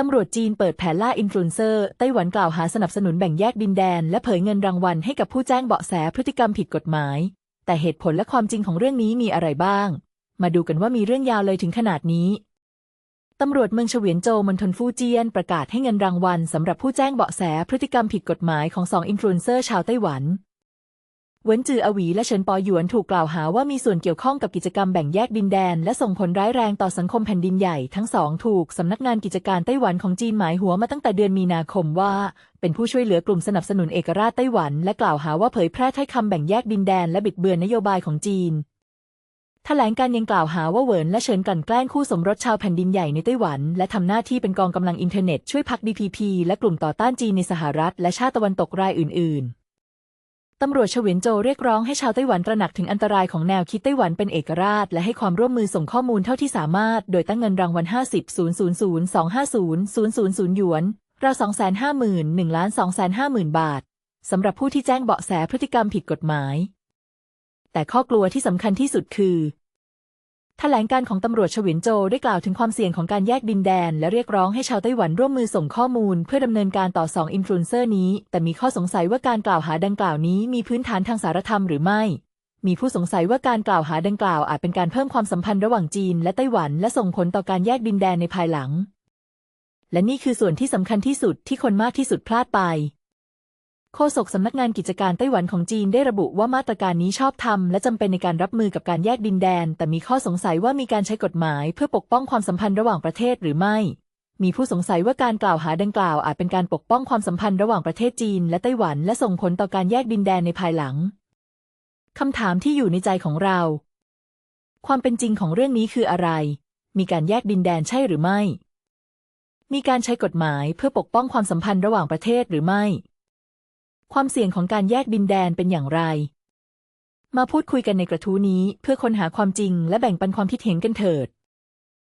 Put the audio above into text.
ตำรวจจีนเปิดแผนล่าอินฟลูเอนเซอร์ไต้หวันกล่าวหาสนับสนุนแบ่งแยกดินแดน และเผยเงินรางวัลให้กับผู้แจ้งเบาะแสพฤติกรรมผิดกฎหมาย แต่เหตุผลและความจริงของเรื่องนี้มีอะไรบ้าง มาดูกันว่ามีเรื่องยาวเลยถึงขนาดนี้ตำรวจเมืองเฉวียนโจวมณฑลฟูเจียนประกาศให้เงินรางวัลสำหรับผู้แจ้งเบาะแสพฤติกรรมผิดกฎหมายของสองอินฟลูเอนเซอร์ชาวไต้หวัน เวินจืออวีและเฉินปอหยวนถูกกล่าวหาว่ามีส่วนเกี่ยวข้องกับกิจกรรมแบ่งแยกดินแดน และส่งผลร้ายแรงต่อสังคมแผ่นดินใหญ่ทั้งสองถูกสำนักงานกิจการไต้หวันของจีนหมายหัวมาตั้งแต่เดือนมีนาคมว่า เป็นผู้ช่วยเหลือกลุ่มสนับสนุนเอกราชไต้หวัน และกล่าวหาว่าเผยแพร่ถ้อยคำแบ่งแยกดินแดนและบิดเบือนนโยบายของจีนแถลงการยังกล่าวหาว่าเหวินและเฉินกลั่นแกล้งคู่สมรสชาวแผ่นดินใหญ่ในไต้หวัน และทำหน้าที่เป็นกองกำลังอินเทอร์เน็ตช่วยพัก DPP และกลุ่มต่อต้านจีนในสหรัฐ และชาติตะวันตกรายอื่น ๆ ตำรวจเฉวินโจเรียกร้องให้ชาวไต้หวันตระหนักถึงอันตรายของแนวคิดไต้หวันเป็นเอกราช และให้ความร่วมมือส่งข้อมูลเท่าที่สามารถ โดยตั้งเงินรางวัล 50 0 0 0 250 000หยวนราว250,000 1ล้าน250,000 บาท สำหรับผู้ที่แจ้งเบาะแสพฤติกรรมผิดกฎหมาย แต่ข้อกลัวที่สำคัญที่สุดคือ แถลงการของตำรวจเฉวียนโจได้กล่าวถึงความเสี่ยงของการแยกดินแดน และเรียกร้องให้ชาวไต้หวันร่วมมือส่งข้อมูล เพื่อดำเนินการต่อสองอินฟลูเอนเซอร์นี้ แต่มีข้อสงสัยว่าการกล่าวหาดังกล่าวนี้มีพื้นฐานทางสารธรรมหรือไม่ มีผู้สงสัยว่าการกล่าวหาดังกล่าวอาจเป็นการเพิ่มความสัมพันธ์ระหว่างจีน และไต้หวัน และส่งผลต่อการแยกดินแดนในภายหลัง และนี่คือส่วนที่สำคัญที่สุดที่คนมากที่สุดพลาดไป โฆษกสำนักงานกิจการไต้หวันของจีนได้ระบุว่ามาตรการนี้ชอบธรรมและจำเป็นในการรับมือกับการแยกดินแดน แต่มีข้อสงสัยว่ามีการใช้กฎหมายเพื่อปกป้องความสัมพันธ์ระหว่างประเทศหรือไม่ มีผู้สงสัยว่าการกล่าวหาดังกล่าวอาจเป็นการปกป้องความสัมพันธ์ระหว่างประเทศจีน และไต้หวันและส่งผลต่อการแยกดินแดนในภายหลังคำถามที่อยู่ในใจของเรา ความเป็นจริงของเรื่องนี้คืออะไร มีการแยกดินแดนใช่หรือไม่ มีการใช้กฎหมายเพื่อปกป้องความสัมพันธ์ระหว่างประเทศหรือไม่ ความเสี่ยงของการแยกดินแดนเป็นอย่างไร มาพูดคุยกันในกระทู้นี้เพื่อค้นหาความจริงและแบ่งปันความคิดเห็นกันเถิด